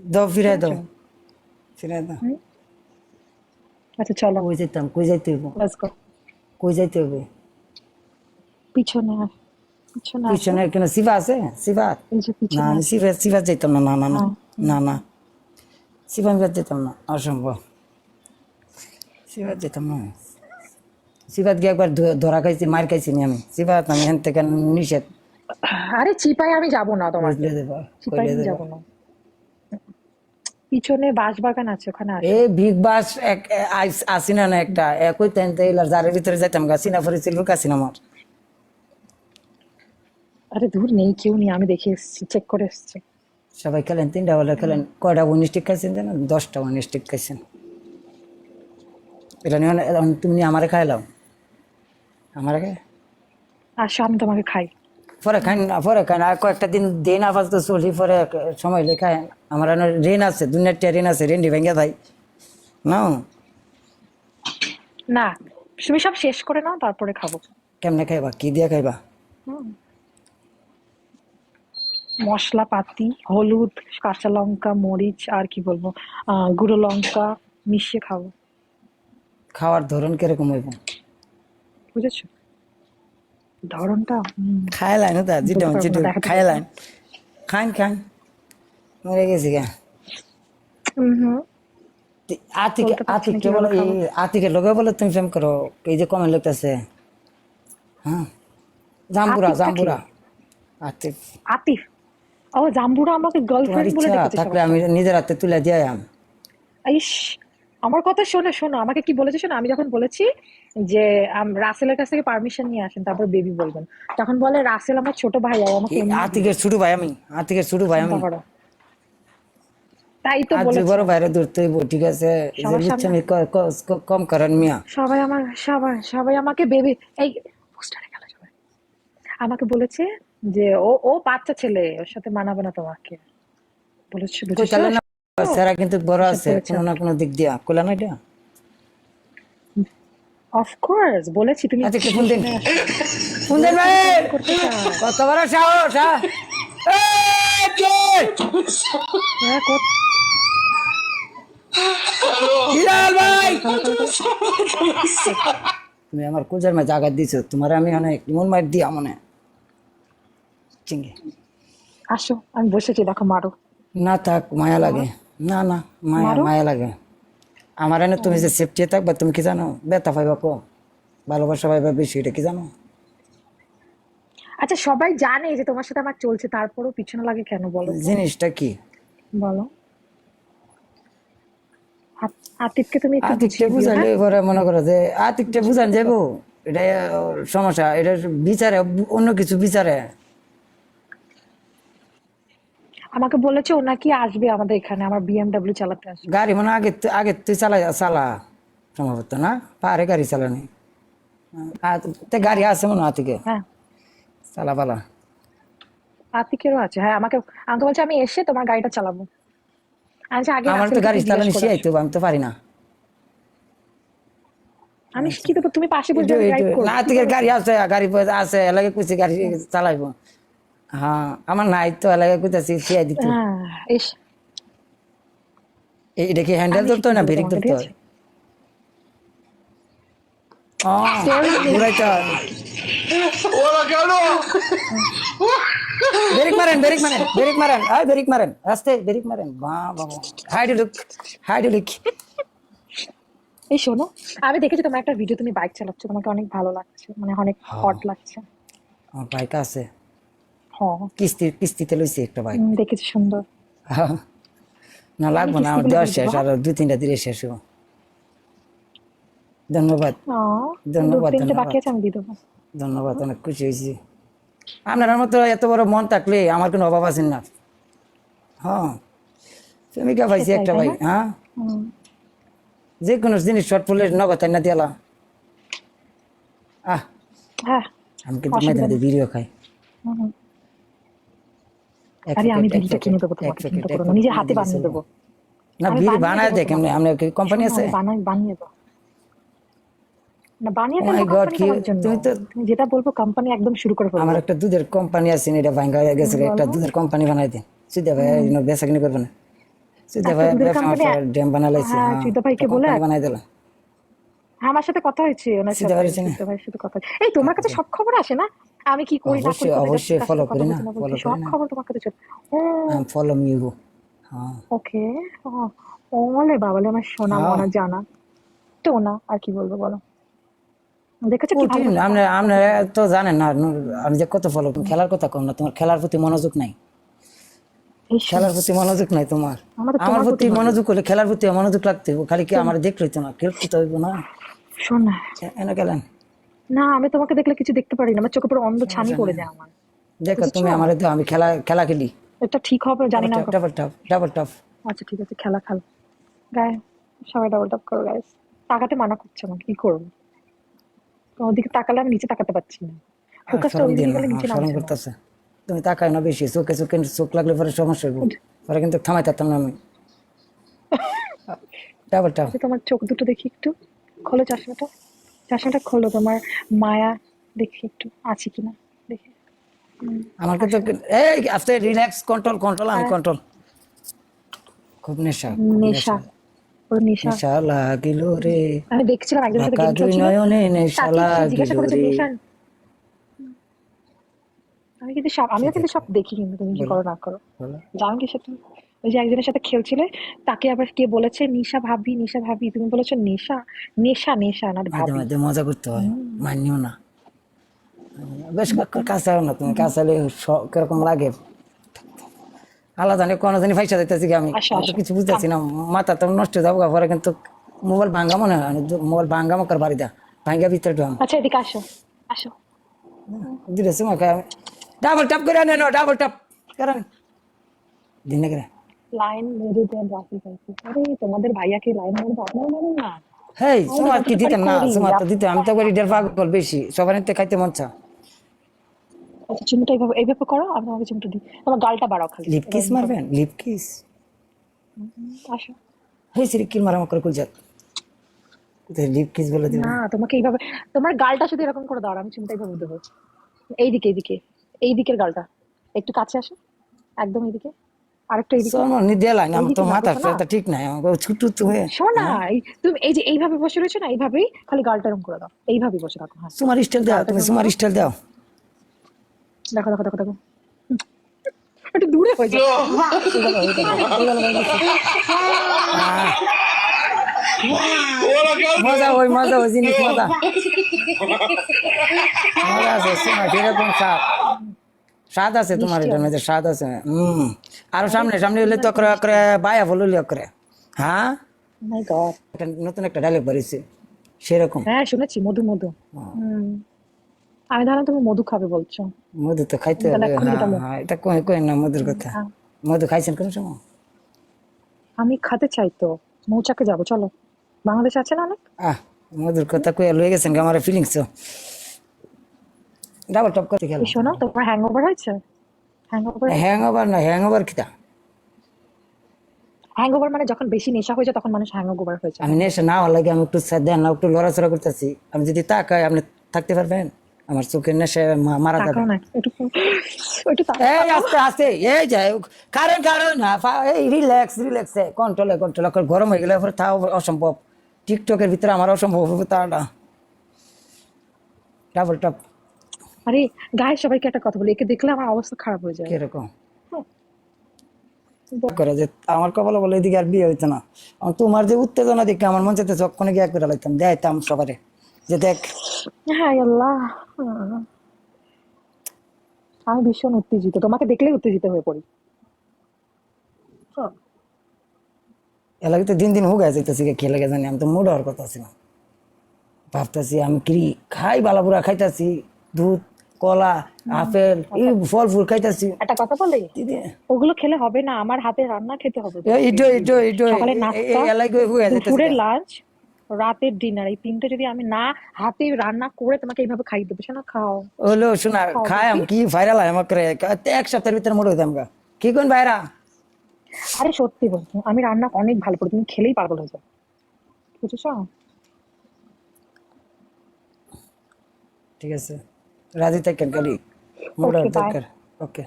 দাও ফিরাই দাও ফিরাই দাও আচ্ছা চলো কই যেতাম কই যাইতে হইব কই যাইতে পিছনে পিছনে পিছনে কেন শিবা আছে শিবা না আমি শিবা শিবা যেতাম না না না না। না আমি যেতাম না অসম্ভব শিবা যেতাম না গিয়ে একবার ধরা খাইছি মার খাইছি নি আমি শিবাত আমি এখান থেকে নিষেধ আরে চিপাই আমি যাব না তোমার দেবা কইলে আমি যাব না পিছনে বাঁশ বাগান আছে ওখানে আসো। এই বিগ বাস এক এ- আইস- আসি না না একটা। একই টাইম তো এলার যারের ভিতরে যাইতাম গা সিনা পরিছিল কাছিনা আমার। আরে দূর নেই কেউ নেই আমি দেখে এসেছি চেক করে এসেছি। সবাই খেলেন তিনটা বলে খেলেন। কয়টা উনিশটিক খাইছেন জানো? দশটা উনিশটিক খাইছেন। এটা নিয়ে তুমি আমারে খাইলাম আমারে খাই? আসো আমি তোমাকে খাই। পরে খাই না পরে খাই না আর কয়েকটা দিন দিন আপাতত চলি পরে সময় লেখায় আমার ঋণ আছে দুনিয়ারটা ঋণ আছে ঋণটি ভেঙে দেয়। না? না তুমি সব শেষ করে নাও তারপরে খাব। কেমনে খাইবা? কি দিয়ে খাইবা? হুম। মশলা পাতি হলুদ কাঁচা লঙ্কা মরিচ আর কি বলব আহ, গুঁড়ো লঙ্কা মিশিয়ে খাব। খাওয়ার ধরন কীরকম হইব? বুঝেছ? ধরনটা হুম, খাইলাম না তা যেটা বলতে পারব যেটা না, দেখাতে খাইলাম খান খান। মরে গেছি গা। আতিকে বলে বলে তুমি প্রেম করো। এই যে কমেন্ট লিখতেছে। হ্যাঁ? জাম্বুরা? জাম্বুরা। আতিক আতিফ। ও জাম্বুরা আমাকে গার্লফ্রেন্ড বলে থাকলে আমি নিজের হাতে তুলে দিয়ে আম। ইস আমার কথা শোনো শোনো আমাকে কি বলেছে শোনো? আমি যখন বলেছি যে রাসেলের কাছ থেকে পারমিশন নিয়ে আসেন তারপর বেবি বলবেন। তখন বলে রাসেল আমার ছোট ভাই আর আমাকে আতিকের ছোট ভাই আমি আতিকের ছোট ভাই আমি। তাই তো বলেছে। বড় ভাইরে দূরতে ঠিক আছে? সবার আমি কম করেন মিয়া। সবাই আমার সবাই সবাই আমাকে বেবি এই পোস্টারে গেল সবাই। আমাকে বলেছে যে ও ও বাচ্চা ছেলে ওর সাথে মানাবে না তোমাকে। বলেছে সেরা কিন্তু বড় আছে। কোনো না কোনো দিক দিয়া। কইলা না এটা? অফকোর্স বলেছি তুমি আতিককে ফোন দিন ফোন দেন ভাই! কত বড় সাহস হ্যাঁ? এই, কে? হ্যাঁ, হিলাল ভাই! তুমি আমার কুজার মা জায়গা দিছো তোমার আমি অনেক মন মার দিয়া মনে। চিঙ্গে আসো আমি বসেছি দেখো মারো। না থাক মায়া লাগে। না না মায়া মায়া লাগে। আমার এনে তুমি যে সেফটি থাকবা তুমি কি জানো? ব্যথা পাইবা কম ভালোবাসা পাইবা বেশি এটা কি জানো? আচ্ছা সবাই জানে যে তোমার সাথে আমার চলছে তারপরেও পিছনে লাগে কেন বলো? জিনিসটা কি? বলো। আত- আতিফকে তুমি আতিকটা বুঝিয়ে বুঝাইলে হ্যাঁ? এবারে মনে করো যে আতিকটা বুঝান যাব এটা সমস্যা এটা বিচারে অন্য কিছু বিচারে। আমাকে বলেছে ও নাকি আসবে আমাদের এখানে আমার বিএমডব্লিউ চালাতে আসবে। গাড়ি মানে আগে আগে তুই চালাই চালা সম্ভবত না? পারে গাড়ি চালানি। তো গাড়ি আছে মনে হয় আতিকে হ্যাঁ। চালা পালা আতিকেরও আছে হ্যাঁ আমাকে আমাকে বলছে আমি এসে তোমার গাড়িটা চালাবো। আচ্ছা আগে আমার তো গাড়ি চালানি আমি তো পারি না। আমি দেবো তুমি পাশে বসে না আতিকের গাড়ি আছে গাড়ি আছে কুচি গাড়ি চালাইব। হ্যাঁ আমার নাই তো কুচাছি শিখাই দিত। হ্যাঁ এটা কি হ্যান্ডেল ধরতে হয় না ব্রেক ধরতে হয়। হয় ব্রেক মারেন ব্রেক মারেন ব্রেক মারেন আয় ব্রেক মারেন রাস্তে ব্রেক মারেন। বা বাবা হাইড লুক হাইড লুক এই শোনো আমি দেখেছি তোমার একটা ভিডিও তুমি বাইক চালাচ্ছ তোমাকে অনেক ভালো লাগছে মানে অনেক হ্যাঁ। হট লাগছে। আমার বাইক আছে। হ্যাঁ কিস্তি কিস্তিতে লইছি একটা বাইক দেখেছি সুন্দর। না লাগবো না আমার দেওয়া শেষ আর দুই তিনটা দিলে শেষ হব ধন্যবাদ। ধন্যবাদ, ধন্যবাদ। অনেক খুশি হয়েছি। আপনার মতো এত বড় মন থাকলে আমার কোনো অভাব আছে না। হ্যাঁ। প্রেমিকা পাইছি একটা ভাই? হ্যাঁ। যে কোনো জিনিস শর্ট ফুলে নগদ না দিয়ালা আহ। হ্যাঁ আমি কিন্তু ভিডিও খাই। আরে আমি বিড়িটা কিনে দেবো তোমাকে চিন্তা করো নিজে হাতে বানিয়ে দেবো। না আমি বিড়ি বানিয়ে দেয় কেমনে আপনার কোম্পানি আছে? বানাই বানিয়ে দেবো। না বানিয়ে Oh দেবো my কি- তুমি তো- যেটা বলব কোম্পানি একদম শুরু করে ফেলব। আমার একটা দুধের কোম্পানি আছে এটা হয়ে গেছে একটা দুধের কোম্পানি বানাই দেন। সুদে ভাই বেচা কিনে করবে না। সুদা ভাই ড্যাম বানালাইছে হ্যাঁ, হ্যাঁ সুদা ভাইকে বলে- বানাই দিলাম হ্যাঁ, আমার সাথে কথা হয়েছে ওনার সাথে। সিদ্ধা ভাইয়ের সাথে কথা এই তোমার কাছে সব খবর আসে না? আমি কি করি না করি অবশ্যই, যাচ্ছি, কার না, সব করি না। খবর তোমার কাছে চলে আই ফলো মি ইউ হ্যাঁ। ওকে ওলে বাবালে আমার সোনা হ্যাঁ। মনা জানা। তো না আর কি বলব বলো? দেখেছ কি ভালো কঠিন আপনি আপনি তো জানেন না আমি যে কত ফলো খেলার কথা কম না তোমার খেলার প্রতি মনোযোগ নাই। খেলার প্রতি মনোযোগ নাই তোমার। আমার প্রতি মনোযোগ করলে খেলার প্রতি মনোযোগ লাগতে খালি কি আমার দেখলে তো না খেলতে হইব না। শোন না। এনে গেলেন। না আমি তোমাকে দেখলে কিছু দেখতে পারি না। আমার চোখে পুরো অন্ধ ছানি পড়ে যায় আমার। দেখো তুমি আমার দাও আমি খেলা খেলা খেলি। এটা ঠিক হবে জানি না ডাবল টাপ ডাবল টাপ আচ্ছা ঠিক আছে খেলা খেল। গায়ে সবাই ডাবল টাপ করো গাইস তাকাতে মানা করছে না কি করব? তোমার দিকে তাকালে আমি নিচে তাকাতে পারছি না। ফোকাসটা ওই দিকে গেলে নিচে নামছে করতেছে। তুমি তাকাই না বেশি চোখে চোখে চোখ লাগলে পরে সমস্যা হইব। পরে কিন্তু থামাই থাকতাম না আমি। ডাবল টাপ আচ্ছা, তোমার চোখ দুটো দেখি একটু। খোলো চশমাটা। চশমাটা খোলো তোমার মায়া দেখি একটু আছে কিনা দেখি। আমার কিন্তু এই আস্তে রিল্যাক্স কন্ট্রোল কন্ট্রোল আমি কন্ট্রোল খুব নেশা খুব নেশা নেশা। নেশা। লাগিল রে। আমি দেখছিলাম একজনের সাথে গেম খেলছিল নয়নে নেশা লাগিল রে। আমি কিন্তু সব আমিও কিন্তু সব দেখি কিন্তু তুমি কি করো না করো। জানো কি সাথে ওই যে একজনের সাথে খেলছিলে তাকে আবার কে বলেছে নিশা ভাবি নিশা ভাবি তুমি বলেছ নেশা নেশা নেশা না ভাবি মাঝে মজা করতে হয় মানিও না। বেশ কাঁচাও না তুমি স- কীরকম লাগে? আল্লাহ জানে কোনো জানি পয়সা দিতেছি কি আমি। তো কিছু বুঝতেছি না মাথা তো নষ্ট যাব পরে কিন্তু মোবাইল ভাঙ্গা মনে হয় মোবাইল ভাঙ্গা মকার বাড়ি দা ভাঙ্গা ভিতরে ঢুকাম। আচ্ছা এদিকে আসো আসো। দিলে সময় ডাবল টাপ করে আনে ডাবল টাপ করেন দিন করে লাইন মেরে দেন রাখি পাইছি আরে তোমাদের ভাইয়াকে লাইন আপনারা মারেন না। হেই তোমার কি না? তোমার তো দিতে আমি তো করি দেড় পাগল বেশি। সবার নিতে খাইতে মন চা আচ্ছা চিমটা এইভাবে এইভাবে করো আমি তোমাকে চিমটা দিই। গালটা বাড়াও খালি। লিপ কিস মারবেন? Lip kiss. আসো। হেই সিরি করে লিপ কিস বলে দিবেন না তোমাকে এইভাবে তোমার গালটা শুধু এরকম করে দাও আমি চিমটা এইভাবে দেবো। এইদিকে এইদিকে এই দিকের গালটা। একটু কাছে আসো। একদম এইদিকে। আরেকটা তো মাথা ঠিক নাই শোনা তুমি এই যে এইভাবে বসে রয়েছো না এইভাবেই খালি গালটা এরকম করে দাও এইভাবেই বসে থাকো হ্যাঁ। তোমার স্টাইল দাও তুমি তোমার স্টাইল দাও। দেখো দেখো দেখো দেখো। একটু দূরে হয়ে যাও। মজা ওই মজা ওই জিনিস মজা। মজা আছে শোনা স্বাদ আছে তোমার এটার মধ্যে স্বাদ আছে। হম আরও সামনে সামনে হলে তো করে করে বায়া বললি করে। হ্যাঁ? একটা নতুন একটা ডায়লগ বেরিয়েছে সেরকম। হ্যাঁ শুনেছি মধু মধু। আমি ধরলাম তুমি মধু খাবে বলছো। মধু তো খাইতে হবে। হ্যাঁ এটা হ্যাঁ কই কই না মধুর কথা। হ্যাঁ। মধু খাইছেন কোন সময়? আমি খেতে চাই তো। মৌচাকে যাব চলো। বাংলাদেশ আছে না অনেক? আহ মধুর কথা কই লয়ে গেছেন আমার ফিলিংস তো ডাবল টপ করতে গেল শোনো তোমার হ্যাং ওভার হয়েছে? হ্যাং ওভার হ্যাং ওভার না হ্যাং ওভার কিটা? হ্যাং ওভার মানে যখন বেশি নেশা হয়ে যায় তখন মানুষ হ্যাং ওভার হয়ে যায়। আমি নেশা না হওয়ার লাগে আমি একটু দেন না একটু লড়াচড়া করতেছি। আমি যদি তাকাই আপনি থাকতে পারবেন? আমার চোখের নেশা মারা যাবে। একটু একটু এই আস্তে আস্তে এই যাই কারণ কারণ না এই রিল্যাক্স রিল্যাক্স কন্ট্রোলে কন্ট্রোল করে গরম হয়ে গেলে পরে তাও অসম্ভব। টিকটকের ভিতরে আমার অসম্ভব হবে তাটা ডাবল টপ আরে গায়ের সবাইকে একটা কথা বলি একে দেখলে আমার অবস্থা খারাপ হয়ে যায়। কীরকম? করে যে আমার কপালে বলে এদিকে আর বিয়ে হইতো না। তোমার যে উত্তেজনা দেখে আমার মন চাইতে যখন গিয়ে করে লাইতাম। দেখাইতাম সবারে। যে দেখ। হ্যাঁ আল্লাহ। আমি ভীষণ উত্তেজিত। তোমাকে দেখলে উত্তেজিত হয়ে পড়ি। এলাকা তো দিন দিন হুগা যাইতেছি খেলে গে জানি? আমি তো মুড হওয়ার কথা ছিল ভাবতেছি আমি কি খাই বালাপুরা খাইতেছি দুধ কলা আপেল এই ফল ফুল খাইতাছি। একটা কথা বলি ওগুলো খেলে হবে না আমার হাতে রান্না খেতে হবে। ইটো ইটো ইটো সকালে নাস্তা এলাকা হুগা যাইতেছি দুপুরের লাঞ্চ রাতের ডিনার এই তিনটে যদি আমি না হাতে রান্না করে তোমাকে এইভাবে খাইয়ে দেবো শোনা খাও। হলো শোনা খাই আমি কি ভাইরাল হয় আমাকে এক সপ্তাহের ভিতরে মোড় হইতাম গা। কি কোন ভাইরা? আরে সত্যি বলছি আমি রান্না অনেক ভালো করি তুমি খেলেই পাগল হয়ে যাও। বুঝেছ? ঠিক আছে। राधिता कैन कलीग मोड़ okay, ओके